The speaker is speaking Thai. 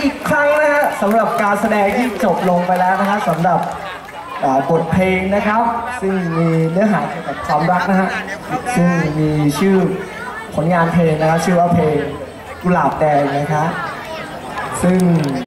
อีกครั้งนะฮะสำหรับการแสดงที่จบลงไปแล้วนะฮะสำหรับบทเพลงนะครับ ซึ่งมีเนื้อหาเกี่ยวกับความรักนะฮะซึ่งมีชื่อผลงานเพลงนะครับชื่อว่าเพลงกุหลาบแดงนะครับซึ่ง